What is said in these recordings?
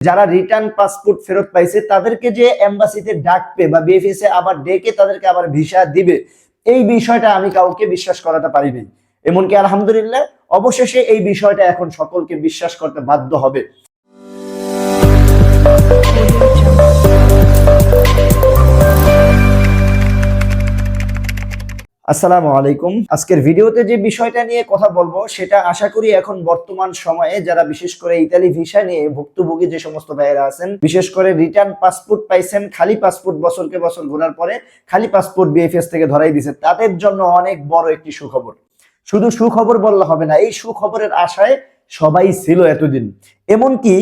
যারা return passport ফেরত পাইছে, তাদেরকে যে এম্বাসিতে ডাকবে বা বিএফএস এ আবার ডেকে তাদেরকে আবার ভিসা দিবে, এই বিষয়টা আমি কাউকে বিশ্বাস করাতে পারিনি এমনকি আলহামদুলিল্লাহ, অবশেষে এই বিষয়টা এখন সকলকে বিশ্বাস করতে বাধ্য হবে। আসসালামু আলাইকুম। আজকের ভিডিওতে যে বিষয়টা নিয়ে কথা বলব, সেটা আশা করি এখন বর্তমান সময়ে যারা বিশেষ করে ইতালি ভিসা নিয়ে ভুক্তভোগী যে সমস্ত ভাইয়েরা আছেন, বিশেষ করে রিটার্ন পাসপোর্ট পাইছেন, খালি পাসপোর্ট বছরকে বছর ঘোরার পরে খালি পাসপোর্ট বিএফএস থেকে ধরাই দিছে, তাদের জন্য অনেক বড় একটি সুখবর। শুধু সুখবর বললে হবে না, এই সুখবরের আশায় সবাই ছিল এতদিন। এমনকি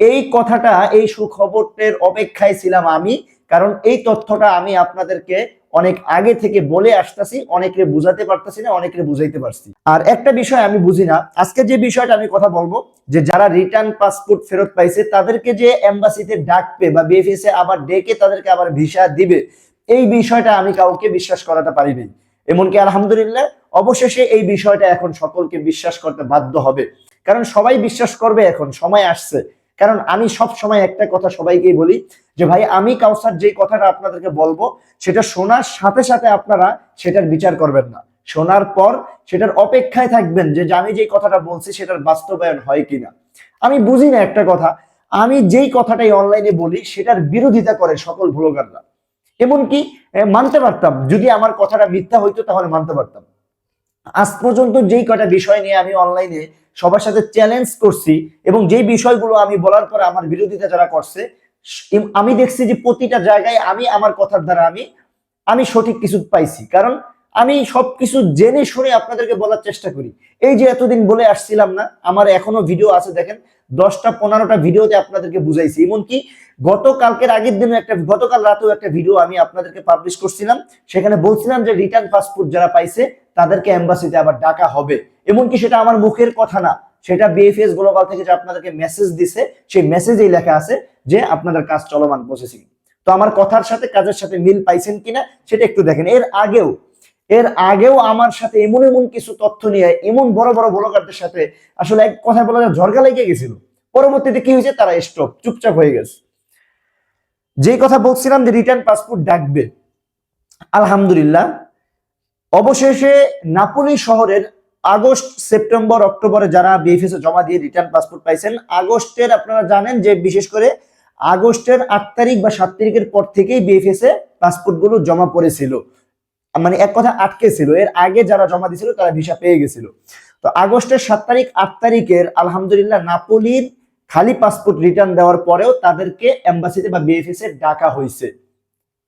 এই কথাটা, এই সুখবরটের অপেক্ষায় ছিলাম আমি, কারণ এই তথ্যটা আমি আপনাদেরকে অনেক আগে থেকে বলে আসতেছি অনেকে বুঝাতে পারতেছি না অনেকে বুঝাইতে পারছি। আর একটা বিষয় আমি বুঝি না, আজকে যে বিষয়টা আমি কথা বলব, যে যারা রিটার্ন পাসপোর্ট ফেরত পাইছে, তাদেরকে যে এম্বাসিতে ডাকবে বা বিএফএস এ আবার ডেকে তাদেরকে আবার ভিসা দিবে, এই বিষয়টা আমি কাউকে বিশ্বাস করাতে পারিনি এমনকি আলহামদুলিল্লাহ, অবশেষে এই বিষয়টা এখন সকলকে বিশ্বাস করতে বাধ্য হবে। কারণ সবাই বিশ্বাস করবে এখন, সময় আসছে। কারণ আমি সব সময় একটা কথা সবাইকেই বলি যে ভাই, আমি কাউসার যে কথাটা আপনাদেরকে বলব, সেটা শোনার সাথে সাথে আপনারা সেটার বিচার করবেন না। শোনার পর সেটার অপেক্ষায় থাকবেন যে আমি যেই কথাটা বলছি সেটার বাস্তবায়ন হয় কিনা। আমি বুঝি না একটা কথা, আমি যেই কথাটাই অনলাইনে বলি সেটার বিরোধিতা করে সকল ভ্লগাররা। এমনকি মানতে পারতাম, যদি আমার কথাটা মিথ্যা হইতো তাহলে মানতে পারতাম। আজ পর্যন্ত যেই কটা বিষয় নিয়ে আমি অনলাইনে সবার সাথে চ্যালেঞ্জ করছি এবং যেই বিষয়গুলো আমি বলার পর আমার বিরোধিতা যারা করছে আমি দেখছি যে প্রতিটা জায়গায় আমি আমার কথার দ্বারা আমি আমি সঠিক কিছু পাইছি। কারণ আমি সবকিছু জেনে শুনে আপনাদেরকে বলার চেষ্টা করি। এই যে এতদিন বলে আসছিলাম না, আমার এখনও ভিডিও আছে দেখেন, দশটা পনেরোটা ভিডিওতে আপনাদেরকে বুঝাইছি। এমনকি গতকালকের আগের দিনে একটা, গতকাল রাতেও একটা ভিডিও আমি আপনাদেরকে পাবলিশ করছিলাম। সেখানে বলছিলাম যে রিটার্ন পাসপোর্ট যারা পাইছে তাদেরকে এম্বাসিতে আবার ডাকা হবে। এমনকি সেটা আমার মুখের কথা না, সেটা বিএফএস গ্লোবাল থেকে যে আপনাদেরকে মেসেজ দিছে, সেই মেসেজেই লেখা আছে যে আপনাদের কাজ চলমান প্রসেসিং তো আমার কথার সাথে, কাজের সাথে মিল পাইছেন কিনা, সেটা একটু দেখেন। এর আগেও এর আগেও আমার সাথে এমন এমন কিছু তথ্য নিয়ে, এমন বড় বড় ব্লগারদের সাথে আসলে এক কথা বলা যায় ঝরগা লেগে গেছিল। পরবর্তীতে কি হয়েছে? তারা স্টপ চুপচাপ হয়ে গেছে। যে কথা বলছিলাম যে রিটার্ন পাসপোর্ট ডাকবে। আলহামদুলিল্লাহ অবশেষে নাপোলি শহরের আগস্ট, সেপ্টেম্বর, অক্টোবরে যারা বিএফএস জমা দিয়ে রিটার্ন পাসপোর্ট পাইছেন, আগস্টের আপনারা জানেন যে বিশেষ করে আগস্টের আট তারিখ বা সাত তারিখের পর থেকেই বিএফএস এ পাসপোর্টগুলো জমা পড়েছিল। মানে এক কথা আটকে ছিল এর আগে যারা জমা দিয়েছিল, তারা ভিসা পেয়ে গেছিল। তো আগস্টের সাত তারিখ, আট তারিখের আলহামদুলিল্লাহ নাপোলির খালি পাসপোর্ট রিটার্ন দেওয়ার পরেও তাদেরকে এম্বাসিতে বা বিএফএস এ ডাকা হয়েছে।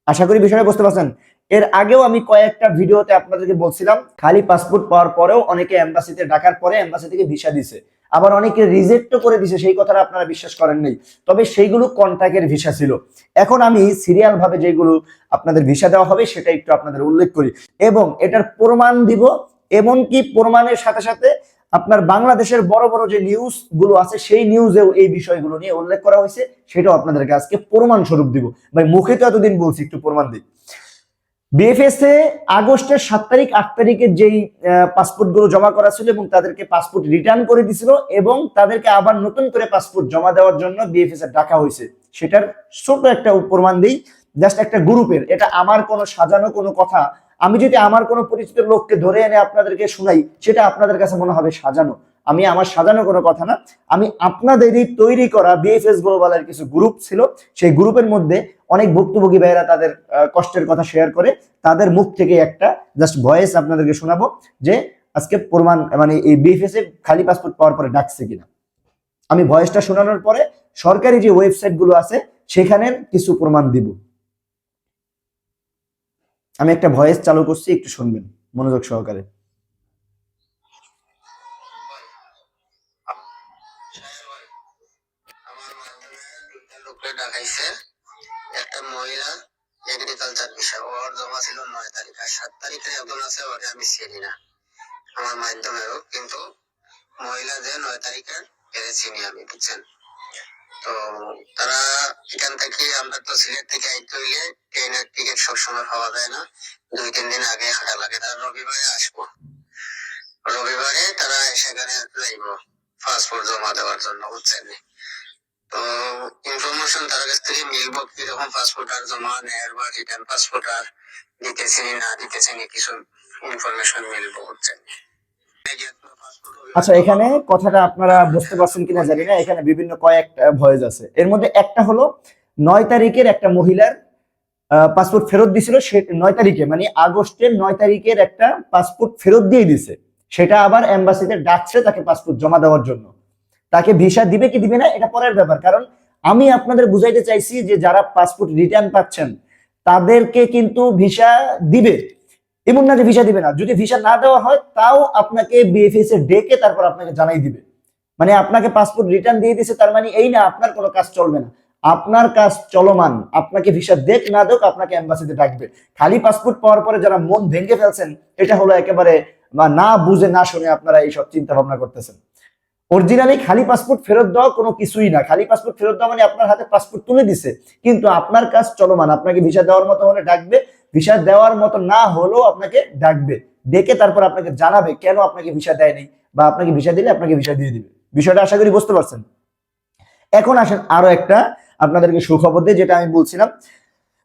আশা করি বিষয়টা বুঝতে পারছেন? এর আগেও আমি কয়েকটা ভিডিওতে আপনাদেরকে বলছিলাম, খালি পাসপোর্ট পাওয়ার পরেও অনেকে এম্বাসিতে ডাকার পরে এম্বাসি থেকে ভিসা দিছে। আবার অনেকে রিজেক্টও করে দিছে, সেই কথাটা আপনারা বিশ্বাস করেন নাই। তবে সেইগুলো কন্ট্যাক্টের ভিসা ছিল। এখন আমি সিরিয়াল ভাবে যেগুলো আপনাদের ভিসা দেওয়া হবে, সেটা একটু আপনাদের উল্লেখ করি। এবং এটার প্রমাণ দিব, এমনকি প্রমাণের সাথে সাথে আপনার বাংলাদেশের বড় বড় যে নিউজগুলো আছে, সেই নিউজেও এই বিষয়গুলো নিয়ে উল্লেখ করা হয়েছে, সেটাও আপনাদেরকে আজকে প্রমাণ স্বরূপ দিব। ভাই, মুখে তো এতদিন বলছি, একটু প্রমাণ দিই। বিএফএস এ আগস্টের সাত তারিখ, আট তারিখের যেই পাসপোর্টগুলো জমা করা ছিল এবং তাদেরকে পাসপোর্ট রিটার্ন করে দিছিল এবং তাদেরকে আবার নতুন করে পাসপোর্ট জমা দেওয়ার জন্য বিএফএস এ ডাকা হয়েছে। সেটার ছোট একটা প্রমাণ দিই জাস্ট একটা গ্রুপের। এটা আমার কোনো সাজানো কোনো কথা। আমি যদি আমার কোনো পরিচিত লোককে ধরে এনে আপনাদেরকে শোনাই, সেটা আপনাদের কাছে মনে হবে সাজানো। আমি আমার সাজানো কোনো কথা না, আমি আপনাদেরই তৈরি করা বিএফএস গ্লোবালের কিছু গ্রুপ ছিল, সেই গ্রুপের মধ্যে অনেক ভুক্তভোগী ভাইয়েরা তাদের কষ্টের কথা শেয়ার করে, তাদের মুখ থেকে একটা জাস্ট ভয়েস আপনাদেরকে শোনাবো যে আজকে প্রমাণ মানে এই বিএফএস এ খালি পাসপোর্ট পাওয়ার পরে ডাকছে কিনা। আমি ভয়েসটা শোনানোর পরে সরকারি যে ওয়েবসাইটগুলো আছে সেখানের কিছু প্রমাণ দিব। আমি একটা ভয়েস চালু করছি, একটু শুনবেন, মনোযোগ সহকারে। বিষয় ওর জমা ছিল নয় তারিখ আর সাত তারিখে একজন আছে ওরে আমি চিনি না। আমার মাধ্যমেও কিন্তু মহিলা নয় তারিখের এদের চিনি আমি, বুঝছেন? তো তারা এখান থেকে, আমরা তো সিলেট থেকে আইতে হইলে ট্রেনের টিকিট সবসময় পাওয়া যায় না। দুই, তিন দিন আগে হাঁটা লাগে, তারা রবিবারে আসব। রবিবারে তারা সেখানে যাইব পাসপোর্ট জমা দেওয়ার জন্য, বুঝছেন? তো ইনফরমেশন তার কাছ থেকে কীরকম পাসপোর্ট আর জমা নেয়ার বা রিটার্ন পাসপোর্ট আর দিতেছি না কিছু ইনফরমেশন মিলবো আচ্ছা এখানে কথাটা আপনারা বুঝতে পারছেন কিনা জানি না, এখানে বিভিন্ন কয়েকটা ভয়েস আছে। এর মধ্যে একটা হলো, নয় তারিখের একটা মহিলার পাসপোর্ট ফেরত দিছিল, সে নয় তারিখে মানে আগস্টের নয় তারিখের একটা পাসপোর্ট ফেরত দিয়ে দিছে। সেটা আবার এম্বাসিতে ডাকছে তাকে পাসপোর্ট জমা দেওয়ার জন্য। তাকে ভিসা দিবে কি দিবে না, এটা পরের ব্যাপার। কারণ আমি আপনাদের বুঝাইতে চাইছি যে যারা পাসপোর্ট রিটার্ন পাচ্ছেন, তাদেরকে কিন্তু ভিসা দিবে। এমন না যে ভিসা দিবে না, যদি ভিসা না দেওয়া হয়, তাও আপনাকে বিএফএস এ ডেকে তারপর আপনাকে জানাই দিবে। মানে আপনাকে পাসপোর্ট রিটার্ন দিয়ে দিছে, তার মানে এই না, আপনার কোনো কাজ চলবে না। আপনার কাজ চলমান, আপনাকে ভিসা দেখ না দেখ আপনাকে এম্বাসিতে ডাকবে। খালি পাসপোর্ট পাওয়ার পরে যারা মন ভেঙে ফেলছেন, এটা হলো একেবারে না বুঝে, না শুনে আপনারা এইসব চিন্তা ভাবনা করতেছেন। অরিজিনালি খালি পাসপোর্ট ফেরত দেওয়া কোনো কিছুই না। খালি পাসপোর্ট ফেরত দেওয়া মানে আপনার হাতে পাসপোর্ট তুলে দিছে। কিন্তু আপনার কাজ চলমান। আপনাকে ভিসা দেওয়ার মতো হলে ডাকবে। ভিসা দেওয়ার মতো না হলেও আপনাকে ডাকবে। ডেকে তারপর আপনাকে জানাবে কেন আপনাকে ভিসা দেয় দেয়নি বা আপনাকে ভিসা দিলে আপনাকে ভিসা দিয়ে দিবে। বিষয়টা আশা করি বুঝতে পারছেন। এখন আসেন আরও একটা আপনাদেরকে সুখবর দিয়ে, যেটা আমি বলছিলাম।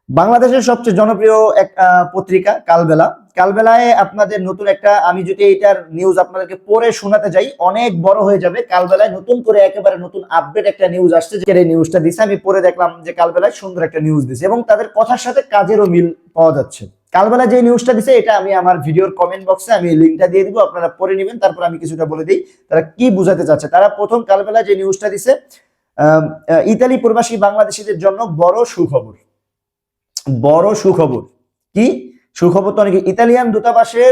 বাংলাদেশের সবচেয়ে জনপ্রিয় এক পত্রিকা, কালবেলা। কালবেলায় আপনাদের নতুন একটা, আমি যদি এটার নিউজ আপনাদেরকে পড়ে শোনাতে যাই, অনেক বড় হয়ে যাবে। কালবেলায় নতুন করে একেবারে নতুন আপডেট একটা নিউজ আসছে যে এই নিউজটা দিছে। আমি পরে দেখলাম যে কালবেলায় সুন্দর একটা নিউজ দিছে এবং তাদের কথার সাথে কাজেরও মিল পাওয়া যাচ্ছে। কালবেলা যে নিউজটা দিছে, এটা আমি আমার ভিডিওর কমেন্ট বক্সে আমি লিঙ্কটা দিয়ে দিব, আপনারা পড়ে নেবেন, তারপর আমি কিছুটা বলে দিই, তারা কি বুঝাতে চাচ্ছে। তারা প্রথম কালবেলা যে নিউজটা দিছে ইতালি প্রবাসী বাংলাদেশীদের জন্য বড় সুখবর। বড় সুখবর। কি? সুখবর তো অনেকে, ইতালিয়ান দূতাবাসে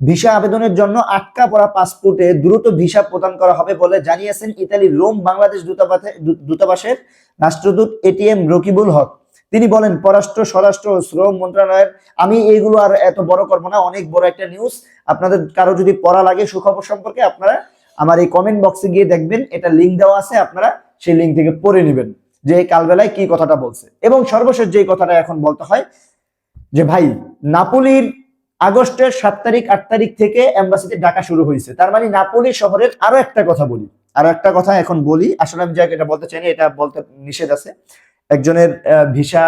ভিসা আবেদনের জন্য আটকা পড়া পাসপোর্টে দ্রুত ভিসা প্রদান করা হবে বলে জানিয়েছেন ইতালির রোম বাংলাদেশ দূতাবাসে দূতাবাসের রাষ্ট্রদূত এটিএম রকিবুল হক। তিনি বলেন, পররাষ্ট্র, স্বরাষ্ট্র শ্রম মন্ত্রণালয়ের আমি এইগুলো আর এত বড় করব না, অনেক বড় একটা নিউজ আপনাদের কারও যদি পড়া লাগে সুখবর সম্পর্কে, আপনারা আমার এই কমেন্ট বক্সে গিয়ে দেখবেন, এটা লিঙ্ক দেওয়া আছে, আপনারা সেই লিঙ্ক থেকে পড়ে নেবেন। যে কালবেলায় কি কথাটা বলছে। এবং সর্বশেষ যে কথাটা এখন বলতে হয় যে ভাই, নাপোলির আগস্টের সাত তারিখ, আট তারিখ থেকে এম্বাসিতে ডাকা শুরু হয়েছে। তার মানে নাপোলি শহরের আরও একটা কথা বলি। আরও একটা কথা এখন বলি। আসলে আমি যাকে এটা বলতে চাই না এটা বলতে নিষেধ আছে। একজনের ভিসা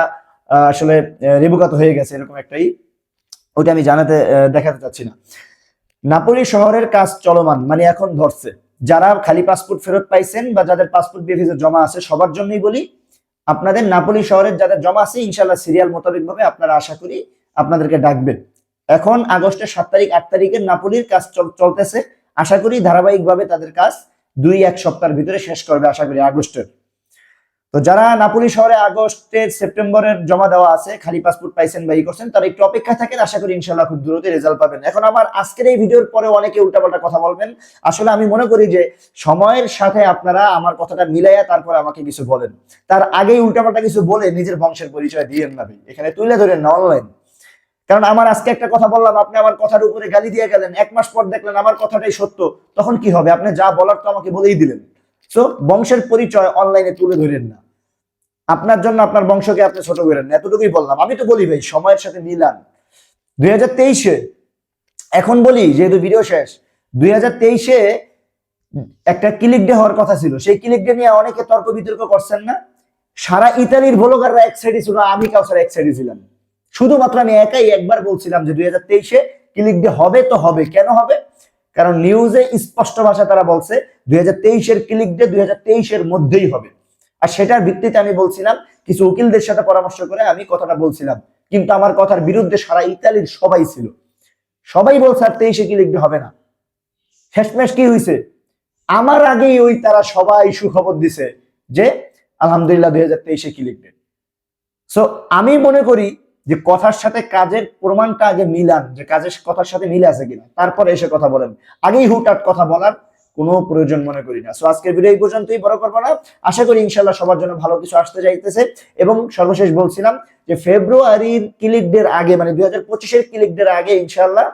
আসলে রেবুকাত হয়ে গেছে, এরকম একটাই। ওটা আমি জানাতে দেখাতে চাচ্ছি না। নাপোলি শহরের কাজ চলমান মানে এখন ধরছে। যারা খালি পাসপোর্ট ফেরত পাইছেন বা যাদের পাসপোর্ট দিয়ে ভিসা জমা আছে, সবার জন্যই বলি আপনাদের নাপলি শহরের যাদের জমা আছে ইনশাল্লাহ সিরিয়াল মোতাবেক ভাবে আপনারা আশা করি আপনাদেরকে ডাকবেন। এখন আগস্টের সাত তারিখ, আট তারিখের নাপোলির কাজ চল- চলতেছে। আশা করি ধারাবাহিকভাবে তাদের কাজ দুই এক সপ্তাহের ভিতরে শেষ করবে, আশা করি আগস্টের। তো যারা নাপোলি শহরে আগস্টের সেপ্টেম্বরের জমা দেওয়া আছে, খালি পাসপোর্ট পাইছেন বা ই করছেন, তারা একটু অপেক্ষা থাকেন, আশা করি ইনশাল্লাহ খুব দ্রুত রেজাল্ট পাবেন। এখন আমার আজকের এই ভিডিওর পরে অনেকে উল্টাপাল্টা কথা বলবেন। আসলে আমি মনে করি যে সময়ের সাথে আপনারা আমার কথাটা মিলাইয়া তারপর আমাকে কিছু বলেন। তার আগেই উল্টাপাল্টা কিছু বলে নিজের বংশের পরিচয় দিয়েন না এখানে তুলে ধরেন না অনলাইন কারণ আমার আজকে একটা কথা বললাম, আপনি আমার কথার উপরে গালি দিয়ে গেলেন, এক মাস পর দেখলেন আমার কথাটাই সত্য, তখন কি হবে? আপনি যা বলার তো আমাকে বলেই দিলেন। তো বংশের পরিচয় অনলাইনে তুলে ধরেন না। আপনার জন্য আপনার বংশকে আপনি ছোট করেন। না এতটুকুই বললাম। আমি তো বলি ভাই, সময়ের সাথে মিলান দুই এখন বলি, যেহেতু ভিডিও শেষ, দুই একটা ক্লিক ডে হওয়ার কথা ছিল। সেই ক্লিক ডে নিয়ে অনেকে তর্ক বিতর্ক করছেন না। সারা ইতালির ভোলোগাররা এক সাইডে ছিল, আমি কাউসার এক সাইডে ছিলাম। শুধুমাত্র আমি একাই একবার বলছিলাম যে দুই হাজার তেইশে ক্লিক ডে হবে তো হবে। কেন হবে? কারণ নিউজে স্পষ্ট ভাষা তারা বলছে দুই হাজার তেইশের ক্লিক ডে দুই হাজার তেইশের মধ্যেই হবে। আর সেটার ভিত্তিতে আমি বলছিলাম, কিছু উকিলদের সাথে পরামর্শ করে আমি কথাটা বলছিলাম। কিন্তু আমার কথার বিরুদ্ধে সারা ইতালির সবাই ছিল। সবাই বলছে আর তেইশে ক্লিক ডে হবে না। শেষমেশ কি হয়েছে আমার আগেই ওই তারা সবাই সুখবর দিছে যে, আলহামদুলিল্লাহ দুই হাজার তেইশে ক্লিক ডে সো আমি মনে করি যে কথার সাথে কাজের প্রমাণটা আগে মিলান, যে কাজের কথার সাথে মিলে আছে কিনা। তারপরে এসে কথা বলেন। আগেই হুটহাট কথা বলার কোনো প্রয়োজন মনে করি না। সো আজকের ভিডিও এই পর্যন্তই, বড় করব না। আশা করি ইনশাল্লাহ সবার জন্য ভালো কিছু আসতে যাইতেছে। এবং সর্বশেষ বলছিলাম যে ফেব্রুয়ারির ক্লিক ডের আগে মানে দুই হাজার পঁচিশের ক্লিক ডের আগে ইনশাল্লাহ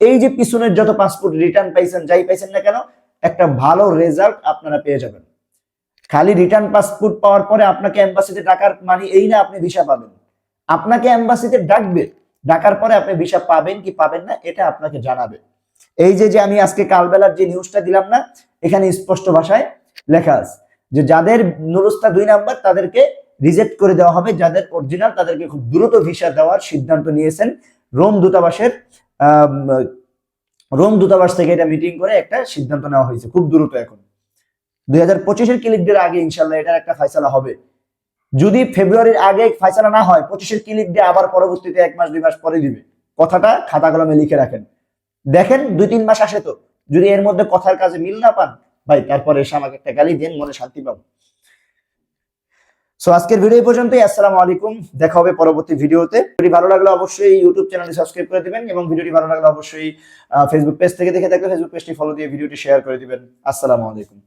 এই যে পিছনের যত পাসপোর্ট রিটার্ন পাইছেন, যাই পাইছেন না কেন, একটা ভালো রেজাল্ট আপনারা পেয়ে যাবেন। খালি রিটার্ন পাসপোর্ট পাওয়ার পরে আপনাকে এম্বাসিতে টাকার মানে এই না, আপনি ভিসা পাবেন। আপনাকে এম্বাসিতে ডাকবে। ডাকার পরে আপনি ভিসা পাবেন কি পাবেন না, এটা আপনাকে জানাবে। এই যে যে আমি আজকে কালবেলার যে নিউজটা দিলাম না, এখানে স্পষ্ট ভাষায় লেখা আছে যে, যাদের নুরুস্তা দুই নাম্বার তাদেরকে রিজেক্ট করে দেওয়া হবে, যাদের অরিজিনাল তাদেরকে খুব দ্রুত ভিসা দেওয়ার সিদ্ধান্ত নিয়েছেন রোম দূতাবাসের রোম দূতাবাস থেকে এটা মিটিং করে একটা সিদ্ধান্ত নেওয়া হয়েছে, খুব দ্রুত এখন। দুই হাজার পঁচিশের ক্লিক ডের আগে ইনশাল্লাহ এটার একটা ফয়সালা হবে। যদি ফেব্রুয়ারির আগে ফয়সালা না হয়, পঁচিশের ক্লিক ডে আবার পরবর্তীতে এক মাস, দুই মাস পরে দিবে। কথাটা খাতা কলমে লিখে রাখেন। দেখেন, দুই, তিন মাস আসে তো। যদি এর মধ্যে কথার কাজে মিল না পান, ভাই, তারপরে এসে আমাকে একটা গালি দেন, মনে শান্তি পাবো। সো আজকের ভিডিও পর্যন্তই। আসসালামু আলাইকুম। দেখা হবে পরবর্তী ভিডিওতে। ভিডিও ভালো লাগলে অবশ্যই ইউটিউব চ্যানেলটি সাবস্ক্রাইব করে দিবেন এবং ভিডিওটি ভালো লাগলে অবশ্যই ফেসবুক পেজ থেকে দেখে থাকলে ফেসবুক পেজটি ফলো দিয়ে ভিডিওটি শেয়ার করে দিবেন। আসসালামু আলাইকুম।